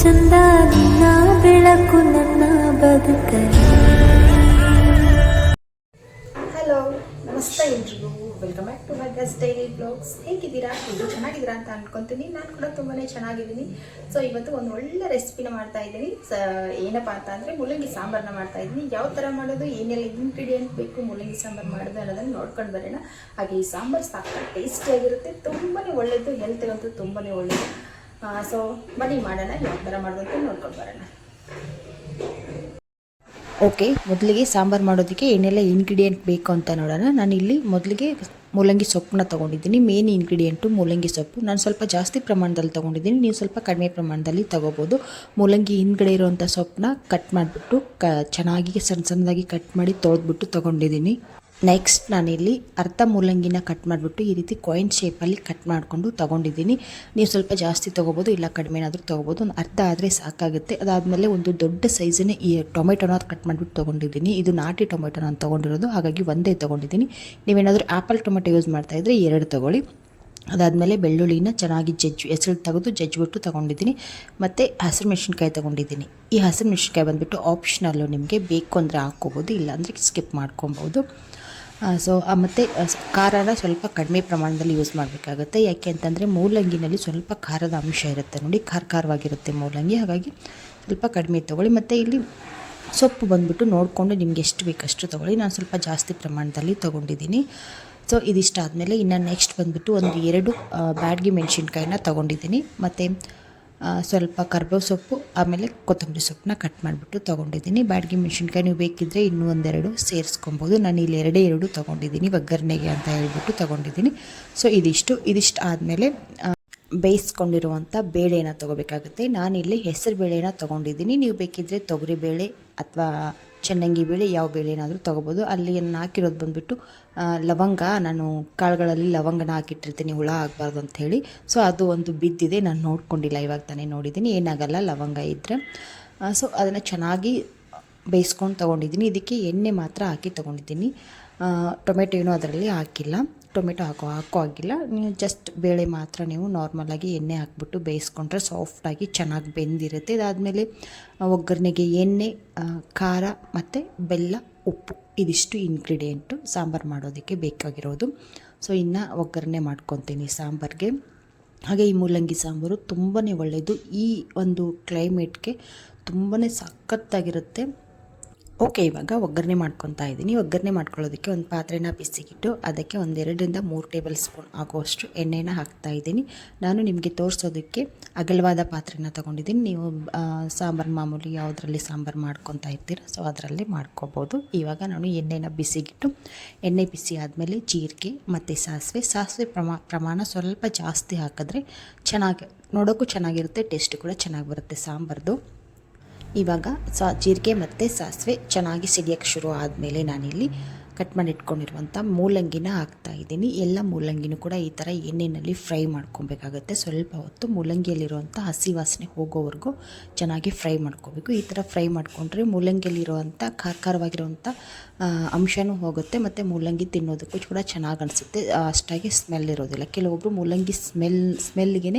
ಚಂದ ನಿನ್ನ ಬೆಳಕು ನನ್ನ ಬದುಕ ಹಲೋ ನಮಸ್ತೆ ಎಲ್ರಿಗೂ. Welcome back to my Gus daily blogs ಹೇಗಿದ್ದೀರಾ? ಇದು ಚೆನ್ನಾಗಿದ್ದೀರಾ ಅಂತ ಅನ್ಕೊಂತೀನಿ. ನಾನು ಕೂಡ ತುಂಬಾ ಚೆನ್ನಾಗಿದ್ದೀನಿ. ಸೊ ಇವತ್ತು ಒಂದು ಒಳ್ಳೆ ರೆಸಿಪಿನ ಮಾಡ್ತಾ ಇದ್ದೀನಿ. ಸ ಏನಪ್ಪ ಅಂತ ಅಂದರೆ ಮೂಲಂಗಿ ಸಾಂಬಾರನ್ನ ಮಾಡ್ತಾ ಇದ್ದೀನಿ. ಯಾವ ಥರ ಮಾಡೋದು, ಏನೆಲ್ಲ ಇಂಗ್ರೀಡಿಯೆಂಟ್ ಬೇಕು ಮೂಲಂಗಿ ಸಾಂಬಾರು ಮಾಡೋದು ಅನ್ನೋದನ್ನು ನೋಡ್ಕೊಂಡು ಬರೋಣ. ಹಾಗೆ ಈ ಸಾಂಬಾರು ಸಾಕು ಟೇಸ್ಟಿಯಾಗಿರುತ್ತೆ ತುಂಬಾ ಒಳ್ಳೆಯದು ಹೆಲ್ತ್ಗಂತೂ ತುಂಬಾ ಒಳ್ಳೆಯದು ಸೊ ಬನ್ನಿ ಮಾಡೋಣ ಯಾವ ಥರ ಮಾಡೋದು ಅಂತ ನೋಡ್ಕೊಂಡು ಬರೋಣ. ಓಕೆ ಮೊದಲಿಗೆ ಸಾಂಬಾರು ಮಾಡೋದಕ್ಕೆ ಏನೆಲ್ಲ ಇಂಗ್ರೀಡಿಯೆಂಟ್ ಬೇಕು ಅಂತ ನೋಡೋಣ. ನಾನು ಇಲ್ಲಿ ಮೊದಲಿಗೆ ಮೂಲಂಗಿ ಸೊಪ್ಪನ್ನ ತೊಗೊಂಡಿದ್ದೀನಿ. ಮೇನ್ ಇಂಗ್ರೀಡಿಯೆಂಟು ಮೂಲಂಗಿ ಸೊಪ್ಪು. ನಾನು ಸ್ವಲ್ಪ ಜಾಸ್ತಿ ಪ್ರಮಾಣದಲ್ಲಿ ತೊಗೊಂಡಿದ್ದೀನಿ. ನೀವು ಸ್ವಲ್ಪ ಕಡಿಮೆ ಪ್ರಮಾಣದಲ್ಲಿ ತೊಗೋಬೋದು. ಮೂಲಂಗಿ ಹಿಂದ್ಗಡೆ ಇರುವಂಥ ಸೊಪ್ಪನ್ನ ಕಟ್ ಮಾಡಿಬಿಟ್ಟು, ಕ ಚೆನ್ನಾಗಿ ಸಣ್ಣ ಸಣ್ಣದಾಗಿ ಕಟ್ ಮಾಡಿ ತೊಳೆದ್ಬಿಟ್ಟು ತೊಗೊಂಡಿದ್ದೀನಿ. ನೆಕ್ಸ್ಟ್ ನಾನಿಲ್ಲಿ ಅರ್ಧ ಮೂಲಂಗಿನ ಕಟ್ ಮಾಡಿಬಿಟ್ಟು ಈ ರೀತಿ ಕಾಯಿನ್ ಶೇಪಲ್ಲಿ ಕಟ್ ಮಾಡಿಕೊಂಡು ತೊಗೊಂಡಿದ್ದೀನಿ. ನೀವು ಸ್ವಲ್ಪ ಜಾಸ್ತಿ ತೊಗೋಬೋದು, ಇಲ್ಲ ಕಡಿಮೆ ಏನಾದರೂ ತೊಗೋಬೋದು. ಒಂದು ಅರ್ಧ ಆದರೆ ಸಾಕಾಗುತ್ತೆ. ಅದಾದಮೇಲೆ ಒಂದು ದೊಡ್ಡ ಸೈಜಿನ ಈ ಟೊಮೆಟೊನ ಕಟ್ ಮಾಡಿಬಿಟ್ಟು ತೊಗೊಂಡಿದ್ದೀನಿ. ಇದು ನಾಟಿ ಟೊಮೆಟೊ ನಾನು ತೊಗೊಂಡಿರೋದು. ಹಾಗಾಗಿ ಒಂದೇ ತೊಗೊಂಡಿದ್ದೀನಿ. ನೀವೇನಾದರೂ ಆ್ಯಪಲ್ ಟೊಮೆಟೊ ಯೂಸ್ ಮಾಡ್ತಾಯಿದ್ರೆ ಎರಡು ತೊಗೊಳ್ಳಿ. ಅದಾದಮೇಲೆ ಬೆಳ್ಳುಳ್ಳಿನ ಚೆನ್ನಾಗಿ ಜಜ್ಜು ಹೆಸರು ತೆಗೆದು ಜಜ್ಜಿಬಿಟ್ಟು ತೊಗೊಂಡಿದ್ದೀನಿ. ಮತ್ತು ಹಸಿರು ಮೆಣಸಿನ್ಕಾಯಿ ತೊಗೊಂಡಿದ್ದೀನಿ. ಈ ಹಸಿರು ಮೆಣಸಿನ್ಕಾಯಿ ಬಂದುಬಿಟ್ಟು ಆಪ್ಷನಲ್ಲು ನಿಮಗೆ ಬೇಕು ಅಂದರೆ ಹಾಕ್ಕೋಬೋದು ಇಲ್ಲಾಂದರೆ ಸ್ಕಿಪ್ ಮಾಡ್ಕೊಬೋದು. ಸೊ ಮತ್ತು ಖಾರನ ಸ್ವಲ್ಪ ಕಡಿಮೆ ಪ್ರಮಾಣದಲ್ಲಿ ಯೂಸ್ ಮಾಡಬೇಕಾಗುತ್ತೆ. ಯಾಕೆ ಅಂತಂದರೆ ಮೂಲಂಗಿನಲ್ಲಿ ಸ್ವಲ್ಪ ಖಾರದ ಅಂಶ ಇರುತ್ತೆ ನೋಡಿ, ಖಾರ ಖಾರವಾಗಿರುತ್ತೆ ಮೂಲಂಗಿ. ಹಾಗಾಗಿ ಸ್ವಲ್ಪ ಕಡಿಮೆ ತೊಗೊಳ್ಳಿ. ಮತ್ತು ಇಲ್ಲಿ ಸೊಪ್ಪು ಬಂದುಬಿಟ್ಟು ನೋಡಿಕೊಂಡು ನಿಮ್ಗೆ ಎಷ್ಟು ಬೇಕಷ್ಟು ತೊಗೊಳ್ಳಿ. ನಾನು ಸ್ವಲ್ಪ ಜಾಸ್ತಿ ಪ್ರಮಾಣದಲ್ಲಿ ತೊಗೊಂಡಿದ್ದೀನಿ. ಸೊ ಇದಿಷ್ಟಾದಮೇಲೆ ಇನ್ನು ನೆಕ್ಸ್ಟ್ ಬಂದುಬಿಟ್ಟು ಒಂದು ಎರಡು ಬ್ಯಾಡ್ಗಿ ಮೆಣಸಿನ್ಕಾಯಿನ ತೊಗೊಂಡಿದ್ದೀನಿ. ಮತ್ತು ಸ್ವಲ್ಪ ಕರ್ಬೇವು ಸೊಪ್ಪು, ಆಮೇಲೆ ಕೊತ್ತಂಬರಿ ಸೊಪ್ಪನ್ನ ಕಟ್ ಮಾಡಿಬಿಟ್ಟು ತೊಗೊಂಡಿದ್ದೀನಿ. ಬಾಡಿಗೆ ಮೆಣಸಿನ್ಕಾಯಿ ನೀವು ಬೇಕಿದ್ದರೆ ಇನ್ನೂ ಒಂದೆರಡು ಸೇರಿಸ್ಕೊಬೋದು. ನಾನು ಇಲ್ಲಿ ಎರಡೇ ಎರಡು ತೊಗೊಂಡಿದ್ದೀನಿ, ಒಗ್ಗರಣೆಗೆ ಅಂತ ಹೇಳ್ಬಿಟ್ಟು ತೊಗೊಂಡಿದ್ದೀನಿ. ಸೊ ಇದಿಷ್ಟು. ಇದಿಷ್ಟು ಆದಮೇಲೆ ಬೇಯಿಸ್ಕೊಂಡಿರುವಂಥ ಬೇಳೆನ ತೊಗೋಬೇಕಾಗುತ್ತೆ. ನಾನಿಲ್ಲಿ ಹೆಸರು ಬೇಳೆನ ತೊಗೊಂಡಿದ್ದೀನಿ. ನೀವು ಬೇಕಿದ್ದರೆ ತೊಗರಿಬೇಳೆ ಅಥವಾ ಚೆನ್ನಂಗಿ ಬೇಳೆ, ಯಾವ ಬೇಳೆನಾದರೂ ತೊಗೋಬೋದು. ಅಲ್ಲಿ ನಾನು ಹಾಕಿರೋದು ಬಂದುಬಿಟ್ಟು ಲವಂಗ. ನಾನು ಕಾಳುಗಳಲ್ಲಿ ಲವಂಗನ ಹಾಕಿಟ್ಟಿರ್ತೀನಿ, ಹುಳ ಆಗಬಾರ್ದು ಅಂತ ಹೇಳಿ. ಸೊ ಅದು ಒಂದು ಬಿದ್ದಿದೆ. ನಾನು ನೋಡ್ಕೊಂಡಿಲ್ಲ, ಇವಾಗ ತಾನೇ ನೋಡಿದ್ದೀನಿ. ಏನಾಗಲ್ಲ, ಲವಂಗ ಇದ್ದರೆ ಸೊ ಅದನ್ನು ಚೆನ್ನಾಗಿ ಬೇಯಿಸ್ಕೊಂಡು ತೊಗೊಂಡಿದ್ದೀನಿ. ಇದಕ್ಕೆ ಎಣ್ಣೆ ಮಾತ್ರ ಹಾಕಿ ತೊಗೊಂಡಿದ್ದೀನಿ. ಟೊಮೆಟೊ ಏನೂ ಅದರಲ್ಲಿ ಹಾಕಿಲ್ಲ. ಟೊಮೆಟೊ ಹಾಕೋ ಹಾಕೋ ಆಗಿಲ್ಲ ನೀವು ಜಸ್ಟ್ ಬೇಳೆ ಮಾತ್ರ ನೀವು ನಾರ್ಮಲಾಗಿ ಎಣ್ಣೆ ಹಾಕ್ಬಿಟ್ಟು ಬೇಯಿಸ್ಕೊಂಡ್ರೆ ಸಾಫ್ಟಾಗಿ ಚೆನ್ನಾಗಿ ಬೆಂದಿರುತ್ತೆ. ಇದಾದಮೇಲೆ ಒಗ್ಗರಣೆಗೆ ಎಣ್ಣೆ ಖಾರ ಮತ್ತು ಬೆಲ್ಲ, ಉಪ್ಪು ಇದಿಷ್ಟು ಇಂಗ್ರೀಡಿಯೆಂಟು ಸಾಂಬಾರು ಮಾಡೋದಕ್ಕೆ ಬೇಕಾಗಿರೋದು. ಸೊ ಇನ್ನು ಒಗ್ಗರಣೆ ಮಾಡ್ಕೊತೀನಿ ಸಾಂಬಾರಿಗೆ. ಹಾಗೆ ಈ ಮೂಲಂಗಿ ಸಾಂಬಾರು ತುಂಬಾ ಒಳ್ಳೆಯದು ಈ ಒಂದು ಕ್ಲೈಮೇಟ್ಗೆ ತುಂಬಾ ಸಖತ್ತಾಗಿರುತ್ತೆ. ಓಕೆ, ಇವಾಗ ಒಗ್ಗರಣೆ ಮಾಡ್ಕೊತಾ ಇದ್ದೀನಿ. ಒಗ್ಗರಣೆ ಮಾಡ್ಕೊಳ್ಳೋದಕ್ಕೆ ಒಂದು ಪಾತ್ರೆನ ಬಿಸಿಗಿಟ್ಟು, ಅದಕ್ಕೆ ಒಂದೆರಡರಿಂದ ಮೂರು ಟೇಬಲ್ ಸ್ಪೂನ್ ಆಗುವಷ್ಟು ಎಣ್ಣೆನ ಹಾಕ್ತಾ ಇದ್ದೀನಿ. ನಾನು ನಿಮಗೆ ತೋರಿಸೋದಕ್ಕೆ ಅಗಲವಾದ ಪಾತ್ರೆನ ತೊಗೊಂಡಿದ್ದೀನಿ. ನೀವು ಸಾಂಬಾರು ಮಾಮೂಲಿ ಯಾವುದರಲ್ಲಿ ಸಾಂಬಾರು ಮಾಡ್ಕೊತಾ ಇರ್ತೀರ, ಸೊ ಅದರಲ್ಲಿ ಮಾಡ್ಕೋಬೋದು. ಇವಾಗ ನಾನು ಎಣ್ಣೆನ ಬಿಸಿಗಿಟ್ಟು, ಎಣ್ಣೆ ಬಿಸಿ ಆದಮೇಲೆ ಜೀರಿಗೆ ಮತ್ತು ಸಾಸಿವೆ. ಸಾಸಿವೆ ಪ್ರಮಾ, ಪ್ರಮಾಣ ಸ್ವಲ್ಪ ಜಾಸ್ತಿ ಹಾಕಿದ್ರೆ ಚೆನ್ನಾಗಿ, ನೋಡೋಕ್ಕೂ ಚೆನ್ನಾಗಿರುತ್ತೆ, ಟೇಸ್ಟ್ ಕೂಡ ಚೆನ್ನಾಗಿ ಬರುತ್ತೆ ಸಾಂಬಾರ್ದು. ಇವಾಗ ಸಾ ಜೀರಿಗೆ ಮತ್ತು ಸಾಸಿವೆ ಚೆನ್ನಾಗಿ ಸಿಡಿಯೋಕ್ಕೆ ಶುರು ಆದಮೇಲೆ ನಾನಿಲ್ಲಿ ಕಟ್ ಮಾಡಿ ಇಟ್ಕೊಂಡಿರುವಂಥ ಮೂಲಂಗಿನ ಹಾಕ್ತಾ ಇದ್ದೀನಿ. ಎಲ್ಲ ಮೂಲಂಗಿನೂ ಕೂಡ ಈ ಥರ ಎಣ್ಣೆಯಲ್ಲಿ ಫ್ರೈ ಮಾಡ್ಕೊಬೇಕಾಗತ್ತೆ. ಸ್ವಲ್ಪ ಹೊತ್ತು ಮೂಲಂಗಿಯಲ್ಲಿರುವಂಥ ಹಸಿ ವಾಸನೆ ಹೋಗೋವರೆಗೂ ಚೆನ್ನಾಗಿ ಫ್ರೈ ಮಾಡ್ಕೋಬೇಕು. ಈ ಥರ ಫ್ರೈ ಮಾಡಿಕೊಂಡ್ರೆ ಮೂಲಂಗಿಯಲ್ಲಿರುವಂಥ ಖಾರ ಖಾರವಾಗಿರುವಂಥ ಅಂಶನೂ ಹೋಗುತ್ತೆ ಮತ್ತು ಮೂಲಂಗಿ ತಿನ್ನೋದಕ್ಕೂ ಕೂಡ ಚೆನ್ನಾಗಿ ಅನಿಸುತ್ತೆ. ಅಷ್ಟಾಗಿ ಸ್ಮೆಲ್ ಇರೋದಿಲ್ಲ. ಕೆಲವೊಬ್ಬರು ಮೂಲಂಗಿ ಸ್ಮೆಲ್ ಸ್ಮೆಲ್ಗೆ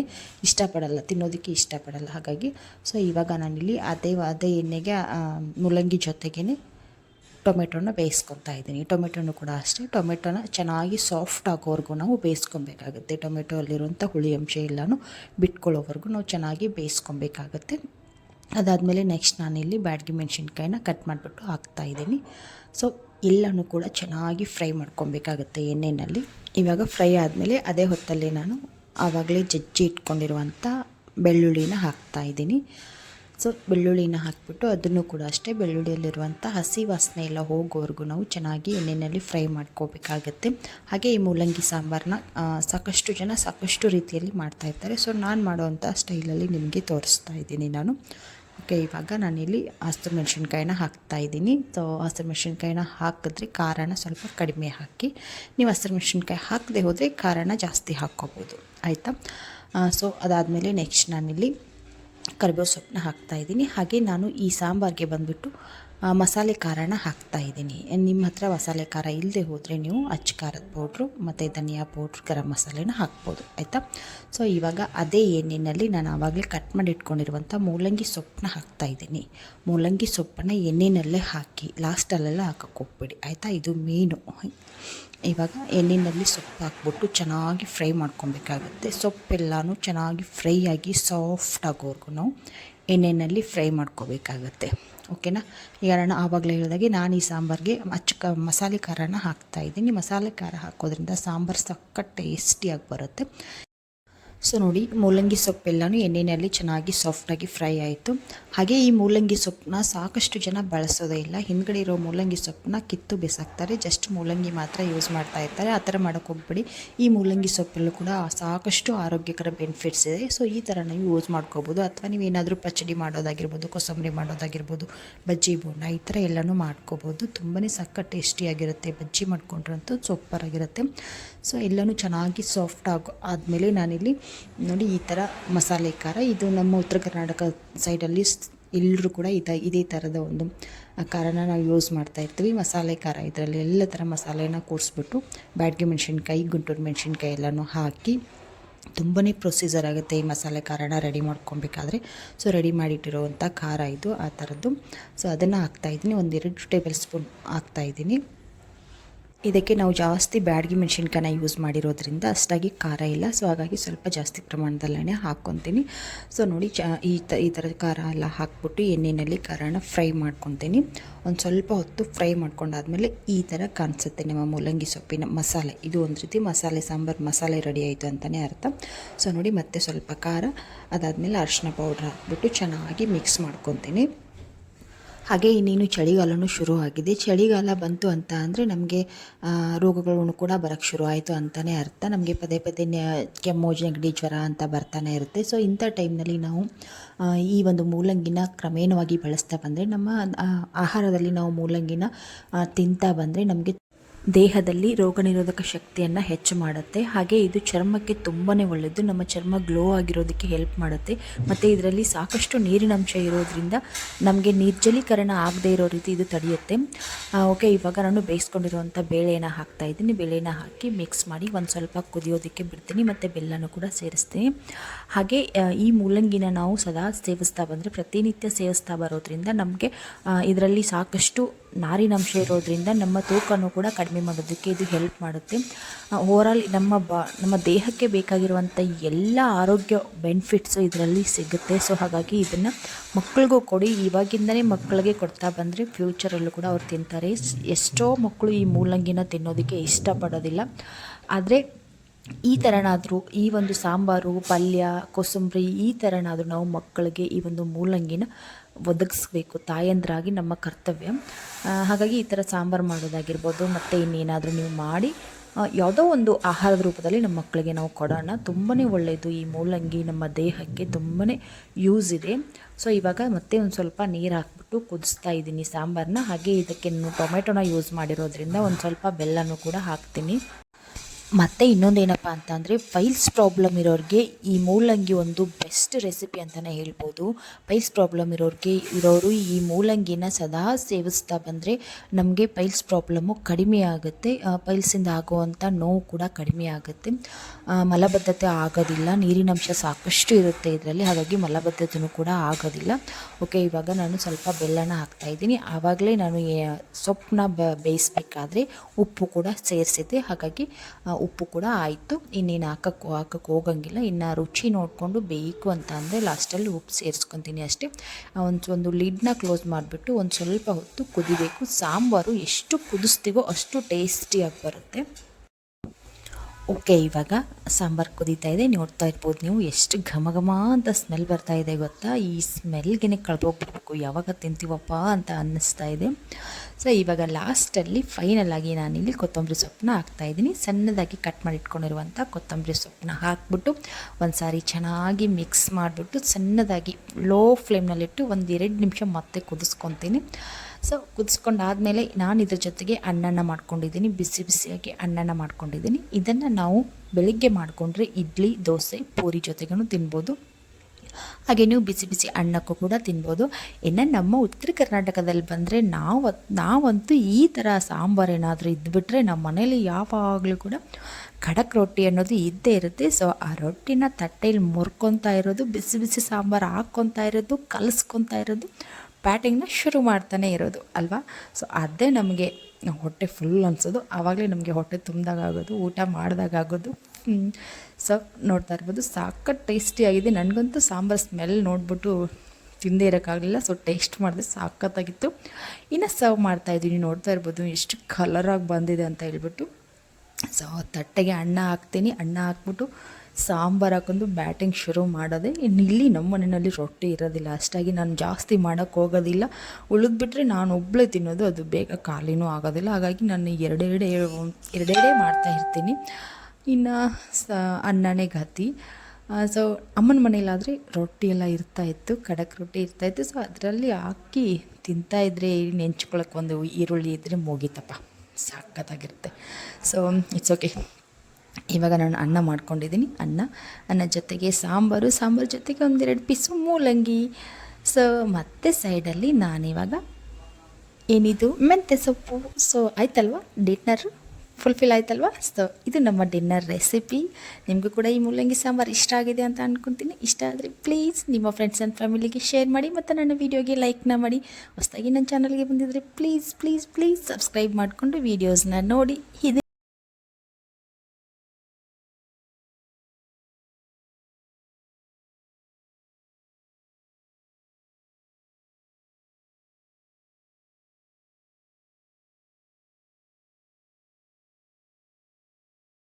ಇಷ್ಟಪಡಲ್ಲ, ತಿನ್ನೋದಕ್ಕೆ ಇಷ್ಟಪಡಲ್ಲ ಹಾಗಾಗಿ. ಸೊ ಇವಾಗ ನಾನಿಲ್ಲಿ ಅದೇ ಅದೇ ಎಣ್ಣೆಗೆ ಮೂಲಂಗಿ ಜೊತೆಗೇ ಟೊಮೆಟೊನ ಬೇಯಿಸ್ಕೊತಾ ಇದ್ದೀನಿ. ಟೊಮೆಟೊನು ಕೂಡ ಅಷ್ಟೇ. ಟೊಮೆಟೊನ ಚೆನ್ನಾಗಿ ಸಾಫ್ಟ್ ಆಗೋವರೆಗೂ ನಾವು ಬೇಯಿಸ್ಕೊಬೇಕಾಗುತ್ತೆ. ಟೊಮೆಟೊ ಅಲ್ಲಿರುವಂಥ ಹುಳಿ ಅಂಶ ಎಲ್ಲನೂ ಬಿಟ್ಕೊಳ್ಳೋವರೆಗೂ ನಾವು ಚೆನ್ನಾಗಿ ಬೇಯಿಸ್ಕೊಬೇಕಾಗತ್ತೆ. ಅದಾದಮೇಲೆ ನೆಕ್ಸ್ಟ್ ನಾನಿಲ್ಲಿ ಬ್ಯಾಡ್ಗಿ ಮೆಣಸಿನ್ಕಾಯಿನ ಕಟ್ ಮಾಡಿಬಿಟ್ಟು ಹಾಕ್ತಾ ಇದ್ದೀನಿ. ಸೊ ಎಲ್ಲನೂ ಕೂಡ ಚೆನ್ನಾಗಿ ಫ್ರೈ ಮಾಡ್ಕೊಬೇಕಾಗುತ್ತೆ ಎಣ್ಣೆಯಲ್ಲಿ ಇವಾಗ ಫ್ರೈ ಆದಮೇಲೆ ಅದೇ ಹೊತ್ತಲ್ಲಿ ನಾನು ಆವಾಗಲೇ ಜಜ್ಜಿ ಇಟ್ಕೊಂಡಿರುವಂಥ ಬೆಳ್ಳುಳ್ಳಿನ ಹಾಕ್ತಾ ಸೊ ಬೆಳ್ಳುಳ್ಳಿನ ಹಾಕಿಬಿಟ್ಟು ಅದನ್ನು ಕೂಡ ಅಷ್ಟೇ ಬೆಳ್ಳುಳ್ಳಿಯಲ್ಲಿರುವಂಥ ಹಸಿ ವಾಸನೆ ಎಲ್ಲ ಹೋಗೋವರೆಗೂ ನಾವು ಚೆನ್ನಾಗಿ ಎಣ್ಣೆಯಲ್ಲಿ ಫ್ರೈ ಮಾಡ್ಕೋಬೇಕಾಗತ್ತೆ. ಹಾಗೆ ಈ ಮೂಲಂಗಿ ಸಾಂಬಾರನ್ನ ಸಾಕಷ್ಟು ಜನ ಸಾಕಷ್ಟು ರೀತಿಯಲ್ಲಿ ಮಾಡ್ತಾ ಇರ್ತಾರೆ ಸೊ ನಾನು ಮಾಡೋವಂಥ ಸ್ಟೈಲಲ್ಲಿ ನಿಮಗೆ ತೋರಿಸ್ತಾ ಇದ್ದೀನಿ ನಾನು. ಓಕೆ, ಇವಾಗ ನಾನಿಲ್ಲಿ ಹಸಿರು ಮೆಣಸಿನ್ಕಾಯಿನ ಹಾಕ್ತಾ ಇದ್ದೀನಿ. ಸೊ ಹಸಿರು ಮೆಣಸಿನ್ಕಾಯಿನ ಹಾಕಿದ್ರೆ ಖಾರನ ಸ್ವಲ್ಪ ಕಡಿಮೆ ಹಾಕಿ, ನೀವು ಹಸಿರು ಮೆಣಸಿನ್ಕಾಯಿ ಹಾಕದೆ ಹೋದರೆ ಖಾರನ ಜಾಸ್ತಿ ಹಾಕ್ಕೋಬೋದು. ಆಯಿತಾ? ಸೊ ಅದಾದಮೇಲೆ ನೆಕ್ಸ್ಟ್ ನಾನಿಲ್ಲಿ ಕರಿಬೇವು ಸೊಪ್ಪನ್ನ ಹಾಕ್ತಾ ಇದ್ದೀನಿ. ಹಾಗೆ ನಾನು ಈ ಸಾಂಬಾರಿಗೆ ಬಂದುಬಿಟ್ಟು ಮಸಾಲೆ ಖಾರನ ಹಾಕ್ತಾ ಇದ್ದೀನಿ. ನಿಮ್ಮ ಹತ್ರ ಮಸಾಲೆ ಖಾರ ಇಲ್ಲದೆ ಹೋದರೆ ನೀವು ಅಚ್ಚ ಖಾರದ ಪೌಡ್ರು ಮತ್ತು ಧನಿಯಾ ಪೌಡ್ರ್, ಗರಂ ಮಸಾಲೆನ ಹಾಕ್ಬೋದು, ಆಯಿತಾ? ಸೊ ಇವಾಗ ಅದೇ ಎಣ್ಣೆಯಲ್ಲಿ ನಾನು ಆವಾಗಲೇ ಕಟ್ ಮಾಡಿ ಇಟ್ಕೊಂಡಿರುವಂಥ ಮೂಲಂಗಿ ಸೊಪ್ಪನ್ನ ಹಾಕ್ತಾ ಇದ್ದೀನಿ. ಮೂಲಂಗಿ ಸೊಪ್ಪನ್ನು ಎಣ್ಣೆಯಲ್ಲೇ ಹಾಕಿ ಲಾಸ್ಟಲ್ಲೆಲ್ಲ ಹಾಕಕ್ಕೆ ಹೋಗ್ಬೇಡಿ, ಆಯಿತಾ? ಇದು ಮೇನು ಇವಾಗ ಎಣ್ಣೆಯಲ್ಲಿ ಸೊಪ್ಪು ಹಾಕ್ಬಿಟ್ಟು ಚೆನ್ನಾಗಿ ಫ್ರೈ ಮಾಡ್ಕೊಬೇಕಾಗುತ್ತೆ. ಸೊಪ್ಪೆಲ್ಲನೂ ಚೆನ್ನಾಗಿ ಫ್ರೈ ಆಗಿ ಸಾಫ್ಟ್ ಆಗೋವರೆಗೂ ನಾವು ಎಣ್ಣೆಯಲ್ಲಿ ಫ್ರೈ ಮಾಡ್ಕೋಬೇಕಾಗತ್ತೆ. ಓಕೆನಾ? ಈಗ ನಾನು ಆವಾಗಲೇ ಹೇಳಿದಾಗೆ ನಾನು ಈ ಸಾಂಬಾರಿಗೆ ಅಚ್ಚ ಮಸಾಲೆ ಖಾರನ ಹಾಕ್ತಾಯಿದ್ದೀನಿ ಮಸಾಲೆ ಖಾರ ಹಾಕೋದ್ರಿಂದ ಸಾಂಬಾರು ಸಖತ್ ಟೇಸ್ಟಿಯಾಗಿ ಬರುತ್ತೆ. ಸೊ ನೋಡಿ, ಮೂಲಂಗಿ ಸೊಪ್ಪೆಲ್ಲನೂ ಎಣ್ಣೆಯಲ್ಲಿ ಚೆನ್ನಾಗಿ ಸಾಫ್ಟಾಗಿ ಫ್ರೈ ಆಯಿತು. ಹಾಗೆ ಈ ಮೂಲಂಗಿ ಸೊಪ್ಪನ್ನ ಸಾಕಷ್ಟು ಜನ ಬಳಸೋದೇ ಇಲ್ಲ. ಹಿಂದ್ಗಡೆ ಇರೋ ಮೂಲಂಗಿ ಸೊಪ್ಪನ್ನ ಕಿತ್ತು ಬಿಸಾಕ್ತಾರೆ. ಜಸ್ಟ್ ಮೂಲಂಗಿ ಮಾತ್ರ ಯೂಸ್ ಮಾಡ್ತಾ ಇರ್ತಾರೆ. ಆ ಥರ ಮಾಡೋಕ್ಕೆ ಹೋಗ್ಬೇಡಿ. ಈ ಮೂಲಂಗಿ ಸೊಪ್ಪಲ್ಲೂ ಕೂಡ ಸಾಕಷ್ಟು ಆರೋಗ್ಯಕರ ಬೆನಿಫಿಟ್ಸ್ ಇದೆ. ಸೊ ಈ ಥರ ನೀವು ಯೂಸ್ ಮಾಡ್ಕೋಬೋದು. ಅಥವಾ ನೀವು ಏನಾದರೂ ಪಚಡಿ ಮಾಡೋದಾಗಿರ್ಬೋದು, ಕೊಸಂಬರಿ ಮಾಡೋದಾಗಿರ್ಬೋದು, ಬಜ್ಜಿ, ಬೋಂಡ, ಈ ಥರ ಎಲ್ಲನೂ ಮಾಡ್ಕೋಬೋದು. ತುಂಬಾ ಸಕ್ಕ ಟೇಸ್ಟಿಯಾಗಿರುತ್ತೆ ಬಜ್ಜಿ ಮಾಡ್ಕೊಂಡ್ರಂತೂ ಸೂಪರಾಗಿರುತ್ತೆ ಸೊ ಎಲ್ಲನೂ ಚೆನ್ನಾಗಿ ಸಾಫ್ಟ್ ಆಗೋ ಆದಮೇಲೆ ನಾನಿಲ್ಲಿ ನೋಡಿ, ಈ ಥರ ಮಸಾಲೆ ಖಾರ. ಇದು ನಮ್ಮ ಉತ್ತರ ಕರ್ನಾಟಕ ಸೈಡಲ್ಲಿ ಎಲ್ಲರೂ ಕೂಡ ಇದ, ಇದೇ ಥರದ ಒಂದು ಖಾರನ ನಾವು ಯೂಸ್ ಮಾಡ್ತಾ ಇರ್ತೀವಿ. ಮಸಾಲೆ ಖಾರ ಇದರಲ್ಲಿ ಎಲ್ಲ ಥರ ಮಸಾಲೆನ ಕೂರಿಸ್ಬಿಟ್ಟು ಬ್ಯಾಡ್ಗೆ ಮೆಣಸಿನ್ಕಾಯಿ, ಗುಂಟೂರು ಮೆಣಸಿನ್ಕಾಯಿ ಎಲ್ಲನೂ ಹಾಕಿ ತುಂಬಾ ಪ್ರೊಸೀಜರ್ ಆಗುತ್ತೆ ಈ ಮಸಾಲೆ ಖಾರನ ರೆಡಿ ಮಾಡ್ಕೊಬೇಕಾದ್ರೆ. ಸೊ ರೆಡಿ ಮಾಡಿಟ್ಟಿರೋವಂಥ ಖಾರ ಇದು, ಆ ಥರದ್ದು ಸೊ ಅದನ್ನು ಹಾಕ್ತಾಯಿದ್ದೀನಿ ಒಂದೆರಡು ಟೇಬಲ್ ಸ್ಪೂನ್ ಹಾಕ್ತಾಯಿದ್ದೀನಿ ಇದಕ್ಕೆ ನಾವು ಜಾಸ್ತಿ ಬ್ಯಾಡಗಿ ಮೆಣಸಿನ್ಕಾಯನ್ನ ಯೂಸ್ ಮಾಡಿರೋದ್ರಿಂದ ಅಷ್ಟಾಗಿ ಖಾರ ಇಲ್ಲ. ಸೊ ಹಾಗಾಗಿ ಸ್ವಲ್ಪ ಜಾಸ್ತಿ ಪ್ರಮಾಣದಲ್ಲೇ ಹಾಕ್ಕೊತೀನಿ. ಸೊ ನೋಡಿ, ಚ, ಈ ತ, ಈ ಥರ ಖಾರ ಎಲ್ಲ ಹಾಕ್ಬಿಟ್ಟು ಎಣ್ಣೆಯಲ್ಲಿ ಖಾರನ ಫ್ರೈ ಮಾಡ್ಕೊತೀನಿ. ಒಂದು ಸ್ವಲ್ಪ ಹೊತ್ತು ಫ್ರೈ ಮಾಡ್ಕೊಂಡಾದ್ಮೇಲೆ ಈ ಥರ ಕಾಣಿಸುತ್ತೆ ನಮ್ಮ ಮೂಲಂಗಿ ಸೊಪ್ಪಿನ ಮಸಾಲೆ. ಇದು ಒಂದು ರೀತಿ ಮಸಾಲೆ ಸಾಂಬಾರು ಮಸಾಲೆ ರೆಡಿ ಆಯಿತು ಅಂತಲೇ ಅರ್ಥ. ಸೊ ನೋಡಿ, ಮತ್ತೆ ಸ್ವಲ್ಪ ಖಾರ ಅದಾದಮೇಲೆ ಅರಿಶಿನ ಪೌಡ್ರ್ ಹಾಕ್ಬಿಟ್ಟು ಚೆನ್ನಾಗಿ ಮಿಕ್ಸ್ ಮಾಡ್ಕೊತೀನಿ. ಹಾಗೆ ಇನ್ನೇನು ಚಳಿಗಾಲನೂ ಶುರು ಆಗಿದೆ ಚಳಿಗಾಲ ಬಂತು ಅಂತ ಅಂದರೆ ನಮಗೆ ರೋಗಗಳನ್ನು ಕೂಡ ಬರೋಕ್ಕೆ ಶುರು ಆಯಿತು ಅಂತಲೇ ಅರ್ಥ. ನಮಗೆ ಪದೇ ಪದೇ ಕೆಮ್ಮು, ನೆಗಡಿ, ಜ್ವರ ಅಂತ ಬರ್ತಾನೆ ಇರುತ್ತೆ. ಸೊ ಇಂಥ ಟೈಮ್ನಲ್ಲಿ ನಾವು ಈ ಒಂದು ಮೂಲಂಗಿನ ಕ್ರಮೇಣವಾಗಿ ಬಳಸ್ತಾ ಬಂದರೆ ನಮ್ಮ ಆಹಾರದಲ್ಲಿ ನಾವು ಮೂಲಂಗಿನ ತಿಂತಾ ಬಂದರೆ ನಮಗೆ ದೇಹದಲ್ಲಿ ರೋಗ ನಿರೋಧಕ ಶಕ್ತಿಯನ್ನು ಹೆಚ್ಚು ಮಾಡುತ್ತೆ. ಹಾಗೆ ಇದು ಚರ್ಮಕ್ಕೆ ತುಂಬಾ ಒಳ್ಳೆಯದು ನಮ್ಮ ಚರ್ಮ ಗ್ಲೋ ಆಗಿರೋದಕ್ಕೆ ಹೆಲ್ಪ್ ಮಾಡುತ್ತೆ. ಮತ್ತು ಇದರಲ್ಲಿ ಸಾಕಷ್ಟು ನೀರಿನಂಶ ಇರೋದ್ರಿಂದ ನಮಗೆ ನಿರ್ಜಲೀಕರಣ ಆಗದೇ ಇರೋ ರೀತಿ ಇದು ತಡೆಯುತ್ತೆ. ಓಕೆ, ಇವಾಗ ನಾನು ಬೇಯಿಸ್ಕೊಂಡಿರುವಂಥ ಬೇಳೆನ ಹಾಕ್ತಾ ಇದ್ದೀನಿ. ಬೇಳೆನ ಹಾಕಿ ಮಿಕ್ಸ್ ಮಾಡಿ ಒಂದು ಸ್ವಲ್ಪ ಕುದಿಯೋದಕ್ಕೆ ಬಿಡ್ತೀನಿ. ಮತ್ತು ಬೆಲ್ಲನೂ ಕೂಡ ಸೇರಿಸ್ತೀನಿ. ಹಾಗೆ ಈ ಮೂಲಂಗಿನ ನಾವು ಸದಾ ಸೇವಿಸ್ತಾ ಬಂದರೆ ಪ್ರತಿನಿತ್ಯ ಸೇವಿಸ್ತಾ ಬರೋದ್ರಿಂದ ನಮಗೆ ಇದರಲ್ಲಿ ಸಾಕಷ್ಟು ನಾರಿನಂಶ ಇರೋದ್ರಿಂದ ನಮ್ಮ ತೂಕನೂ ಕೂಡ ಕಡಿಮೆ ಮಾಡೋದಕ್ಕೆ ಇದು ಹೆಲ್ಪ್ ಮಾಡುತ್ತೆ. ಓವರಾಲ್ ನಮ್ಮ ಬಾ, ನಮ್ಮ ದೇಹಕ್ಕೆ ಬೇಕಾಗಿರುವಂಥ ಎಲ್ಲ ಆರೋಗ್ಯ ಬೆನಿಫಿಟ್ಸು ಇದರಲ್ಲಿ ಸಿಗುತ್ತೆ. ಸೊ ಹಾಗಾಗಿ ಇದನ್ನು ಮಕ್ಕಳಿಗೂ ಕೊಡಿ. ಇವಾಗಿಂದನೇ ಮಕ್ಕಳಿಗೆ ಕೊಡ್ತಾ ಬಂದರೆ ಫ್ಯೂಚರಲ್ಲೂ ಕೂಡ ಅವ್ರು ತಿಂತಾರೆ. ಎಷ್ಟೋ ಮಕ್ಕಳು ಈ ಮೂಲಂಗಿನ ತಿನ್ನೋದಕ್ಕೆ ಇಷ್ಟಪಡೋದಿಲ್ಲ. ಆದರೆ ಈ ಥರನಾದರೂ ಈ ಒಂದು ಸಾಂಬಾರು, ಪಲ್ಯ, ಕೋಸಂಬರಿ ಈ ಥರನಾದರೂ ನಾವು ಮಕ್ಕಳಿಗೆ ಈ ಒಂದು ಮೂಲಂಗಿನ ಒದಗಿಸ್ಬೇಕು, ತಾಯಂದ್ರಾಗಿ ನಮ್ಮ ಕರ್ತವ್ಯ. ಹಾಗಾಗಿ ಈ ಥರ ಸಾಂಬಾರು ಮಾಡೋದಾಗಿರ್ಬೋದು, ಮತ್ತು ಇನ್ನೇನಾದರೂ ನೀವು ಮಾಡಿ ಯಾವುದೋ ಒಂದು ಆಹಾರದ ರೂಪದಲ್ಲಿ ನಮ್ಮ ಮಕ್ಕಳಿಗೆ ನಾವು ಕೊಡೋಣ. ತುಂಬಾ ಒಳ್ಳೆಯದು ಈ ಮೂಲಂಗಿ ನಮ್ಮ ದೇಹಕ್ಕೆ ತುಂಬಾ ಯೂಸ್ ಇದೆ. ಸೊ, ಇವಾಗ ಮತ್ತೆ ಒಂದು ಸ್ವಲ್ಪ ನೀರು ಹಾಕ್ಬಿಟ್ಟು ಕುದಿಸ್ತಾ ಇದ್ದೀನಿ ಸಾಂಬಾರನ್ನ ಹಾಗೆ ಇದಕ್ಕೆ ಟೊಮೆಟೊನ ಯೂಸ್ ಮಾಡಿರೋದ್ರಿಂದ ಒಂದು ಸ್ವಲ್ಪ ಬೆಲ್ಲನೂ ಕೂಡ ಹಾಕ್ತೀನಿ. ಮತ್ತು ಇನ್ನೊಂದೇನಪ್ಪ ಅಂತ ಅಂದರೆ ಫೈಲ್ಸ್ ಪ್ರಾಬ್ಲಮ್ ಇರೋರಿಗೆ ಈ ಮೂಲಂಗಿ ಒಂದು ಬೆಸ್ಟ್ ರೆಸಿಪಿ ಅಂತಲೇ ಹೇಳ್ಬೋದು. ಪೈಲ್ಸ್ ಪ್ರಾಬ್ಲಮ್ ಇರೋರಿಗೆ ಇರೋರು ಈ ಮೂಲಂಗಿನ ಸದಾ ಸೇವಿಸ್ತಾ ಬಂದರೆ ನಮಗೆ ಪೈಲ್ಸ್ ಪ್ರಾಬ್ಲಮ್ಮು ಕಡಿಮೆ ಆಗುತ್ತೆ. ಪೈಲ್ಸಿಂದ ಆಗುವಂಥ ನೋವು ಕೂಡ ಕಡಿಮೆ ಆಗುತ್ತೆ. ಮಲಬದ್ಧತೆ ಆಗೋದಿಲ್ಲ. ನೀರಿನಂಶ ಸಾಕಷ್ಟು ಇರುತ್ತೆ ಇದರಲ್ಲಿ. ಹಾಗಾಗಿ ಮಲಬದ್ಧತೆಯೂ ಕೂಡ ಆಗೋದಿಲ್ಲ. ಓಕೆ ಇವಾಗ ನಾನು ಸ್ವಲ್ಪ ಬೆಲ್ಲನ ಹಾಕ್ತಾಯಿದ್ದೀನಿ ಆವಾಗಲೇ ನಾನು ಸೊಪ್ಪನ್ನ ಬೇಯಿಸ್ಬೇಕಾದ್ರೆ ಉಪ್ಪು ಕೂಡ ಸೇರಿಸಿದ್ದೆ. ಹಾಗಾಗಿ ಉಪ್ಪು ಕೂಡ ಆಯಿತು. ಇನ್ನೇನು ಹಾಕಕ್ಕೆ ಹಾಕಕ್ಕೆ ಹೋಗಂಗಿಲ್ಲ. ಇನ್ನು ರುಚಿ ನೋಡಿಕೊಂಡು ಬೇಕು ಅಂತ ಅಂದರೆ ಲಾಸ್ಟಲ್ಲಿ ಉಪ್ಪು ಸೇರಿಸ್ಕೊತೀನಿ ಅಷ್ಟೇ. ಒಂದು ಒಂದು ಲಿಡ್ನ ಕ್ಲೋಸ್ ಮಾಡಿಬಿಟ್ಟು ಒಂದು ಸ್ವಲ್ಪ ಹೊತ್ತು ಕುದಿಬೇಕು. ಸಾಂಬಾರು ಎಷ್ಟು ಕುದಿಸ್ತೀವೋ ಅಷ್ಟು ಟೇಸ್ಟಿಯಾಗಿ ಬರುತ್ತೆ. ಓಕೆ, ಇವಾಗ ಸಾಂಬಾರು ಕುದೀತಾ ಇದೆ, ನೋಡ್ತಾ ಇರ್ಬೋದು ನೀವು ಎಷ್ಟು ಘಮ ಘಮ ಅಂತ ಸ್ಮೆಲ್ ಬರ್ತಾ ಇದೆ ಗೊತ್ತಾ? ಈ ಸ್ಮೆಲ್ಗೆ ಕಳ್ದೋಗ್ಬಿಡ್ಬೇಕು ಯಾವಾಗ ತಿಂತೀವಪ್ಪ ಅಂತ ಅನ್ನಿಸ್ತಾ ಇದೆ. ಸೊ ಇವಾಗ ಲಾಸ್ಟಲ್ಲಿ ಫೈನಲಾಗಿ ನಾನಿಲ್ಲಿ ಕೊತ್ತಂಬರಿ ಸೊಪ್ಪನ್ನ ಹಾಕ್ತಾಯಿದ್ದೀನಿ ಸಣ್ಣದಾಗಿ ಕಟ್ ಮಾಡಿ ಇಟ್ಕೊಂಡಿರುವಂಥ ಕೊತ್ತಂಬರಿ ಸೊಪ್ಪನ್ನ ಹಾಕ್ಬಿಟ್ಟು ಒಂದು ಸಾರಿ ಚೆನ್ನಾಗಿ ಮಿಕ್ಸ್ ಮಾಡಿಬಿಟ್ಟು ಸಣ್ಣದಾಗಿ ಲೋ ಫ್ಲೇಮ್ನಲ್ಲಿಟ್ಟು ಒಂದು ಎರಡು ನಿಮಿಷ ಮತ್ತೆ ಕುದಿಸ್ಕೊತೀನಿ. ಸೊ ಕುದಿಸ್ಕೊಂಡಾದ್ಮೇಲೆ ನಾನು ಇದ್ರ ಜೊತೆಗೆ ಅನ್ನನ ಮಾಡ್ಕೊಂಡಿದ್ದೀನಿ ಬಿಸಿ ಬಿಸಿಯಾಗಿ ಅನ್ನನ ಮಾಡ್ಕೊಂಡಿದ್ದೀನಿ ಇದನ್ನು ನಾವು ಬೆಳಿಗ್ಗೆ ಮಾಡಿಕೊಂಡ್ರೆ ಇಡ್ಲಿ, ದೋಸೆ, ಪೂರಿ ಜೊತೆಗೂ ತಿನ್ಬೋದು. ಹಾಗೆ ನೀವು ಬಿಸಿ ಬಿಸಿ ಅನ್ನಕ್ಕೂ ಕೂಡ ತಿನ್ಬೋದು. ಇನ್ನು ನಮ್ಮ ಉತ್ತರ ಕರ್ನಾಟಕದಲ್ಲಿ ಬಂದರೆ ನಾವು ನಾವಂತೂ ಈ ಥರ ಸಾಂಬಾರು ಏನಾದರೂ ಇದ್ದುಬಿಟ್ರೆ ನಮ್ಮ ಮನೇಲಿ ಯಾವಾಗಲೂ ಕೂಡ ಖಡಕ್ ರೊಟ್ಟಿ ಅನ್ನೋದು ಇದ್ದೇ ಇರುತ್ತೆ. ಸೊ ಆ ರೊಟ್ಟಿನ ತಟ್ಟೆಯಲ್ಲಿ ಮುರ್ಕೊತಾ ಇರೋದು, ಬಿಸಿ ಬಿಸಿ ಸಾಂಬಾರು ಹಾಕ್ಕೊತಾ ಇರೋದು, ಕಲಿಸ್ಕೊತಾ ಇರೋದು. ಬ್ಯಾಟಿಂಗ್ನ ಶುರು ಮಾಡ್ತಾನೆ ಇರೋದು, ಅಲ್ವಾ? ಸೊ ಅದೇ ನಮಗೆ ಹೊಟ್ಟೆ ಫುಲ್ ಅನ್ಸೋದು. ಆವಾಗಲೇ ನಮಗೆ ಹೊಟ್ಟೆ ತುಂಬಿದಾಗ ಆಗೋದು ಊಟ ಮಾಡಿದಾಗ ಆಗೋದು ಸೊ ನೋಡ್ತಾ ಇರ್ಬೋದು, ಸಾಕಷ್ಟು ಟೇಸ್ಟಿಯಾಗಿದೆ ನನಗಂತೂ ಸಾಂಬಾರು ಸ್ಮೆಲ್ ನೋಡಿಬಿಟ್ಟು ತಿಂದೇ ಇರೋಕ್ಕಾಗಲಿಲ್ಲ. ಸೊ ಟೇಸ್ಟ್ ಮಾಡಿದೆ ಸಾಕತ್ತಾಗಿತ್ತು. ಇನ್ನು ಸರ್ವ್ ಮಾಡ್ತಾಯಿದ್ದೀನಿ ನೋಡ್ತಾ ಇರ್ಬೋದು, ಎಷ್ಟು ಕಲರಾಗಿ ಬಂದಿದೆ ಅಂತ ಹೇಳ್ಬಿಟ್ಟು. ಸೊ ತಟ್ಟೆಗೆ ಅನ್ನ ಹಾಕ್ತೀನಿ. ಅನ್ನ ಹಾಕ್ಬಿಟ್ಟು ಸಾಂಬಾರು ಹಾಕೊಂಡು ಬ್ಯಾಟಿಂಗ್ ಶುರು ಮಾಡೋದೆ. ಇನ್ನು ಇಲ್ಲಿ ನಮ್ಮ ಮನೆಯಲ್ಲಿ ರೊಟ್ಟಿ ಇರೋದಿಲ್ಲ. ಅಷ್ಟಾಗಿ ನಾನು ಜಾಸ್ತಿ ಮಾಡೋಕ್ಕೆ ಹೋಗೋದಿಲ್ಲ. ಉಳಿದ್ಬಿಟ್ರೆ ನಾನು ಒಬ್ಬಳೇ ತಿನ್ನೋದು, ಅದು ಬೇಗ ಖಾಲಿನೂ ಆಗೋದಿಲ್ಲ. ಹಾಗಾಗಿ ನಾನು ಎರಡೆರಡೆ ಎರಡೆರಡೇ ಮಾಡ್ತಾ ಇರ್ತೀನಿ. ಇನ್ನು ಸ, ಅನ್ನನೇ ಗತಿ. ಸೊ ಅಮ್ಮನ ಮನೇಲಾದರೆ ರೊಟ್ಟಿ ಎಲ್ಲ ಇರ್ತಾಯಿತ್ತು ಖಡಕ್ ರೊಟ್ಟಿ ಇರ್ತಾಯಿತ್ತು ಸೊ ಅದರಲ್ಲಿ ಹಾಕಿ ತಿಂತಾಯಿದ್ರೆ ನೆಂಚ್ಕೊಳಕ್ಕೆ ಒಂದು ಈರುಳ್ಳಿ ಇದ್ದರೆ ಮುಗೀತಪ್ಪ. ಸಾಕತ್ತಾಗಿರುತ್ತೆ ಸೊ ಇಟ್ಸ್ ಓಕೆ ಇವಾಗ ನಾನು ಅನ್ನ ಮಾಡ್ಕೊಂಡಿದ್ದೀನಿ, ಅನ್ನ. ಅನ್ನ ಜೊತೆಗೆ ಸಾಂಬಾರು ಸಾಂಬಾರು ಜೊತೆಗೆ ಒಂದೆರಡು ಪೀಸು ಮೂಲಂಗಿ. ಸೊ ಮತ್ತೆ ಸೈಡಲ್ಲಿ ನಾನಿವಾಗ ಏನಿದು? ಮೆಂತ್ಯ ಸೊಪ್ಪು. ಸೊ ಆಯ್ತಲ್ವಾ? ಡಿನ್ನರ್ ಫುಲ್ಫಿಲ್ ಆಯ್ತಲ್ವಾ? ಸೊ ಇದು ನಮ್ಮ ಡಿನ್ನರ್ ರೆಸಿಪಿ ನಿಮಗೂ ಕೂಡ ಈ ಮೂಲಂಗಿ ಸಾಂಬಾರು ಇಷ್ಟ ಆಗಿದೆ ಅಂತ ಅಂದ್ಕೊತೀನಿ ಇಷ್ಟ ಆದರೆ ಪ್ಲೀಸ್ ನಿಮ್ಮ ಫ್ರೆಂಡ್ಸ್ ಆ್ಯಂಡ್ ಫ್ಯಾಮಿಲಿಗೆ ಶೇರ್ ಮಾಡಿ ಮತ್ತು ನನ್ನ ವೀಡಿಯೋಗೆ ಲೈಕ್ನ ಮಾಡಿ. ಹೊಸದಾಗಿ ನನ್ನ ಚಾನಲ್ಗೆ ಬಂದಿದ್ದರೆ ಪ್ಲೀಸ್ ಪ್ಲೀಸ್ ಪ್ಲೀಸ್ ಸಬ್ಸ್ಕ್ರೈಬ್ ಮಾಡಿಕೊಂಡು ವೀಡಿಯೋಸ್ನ ನೋಡಿ. ಇದು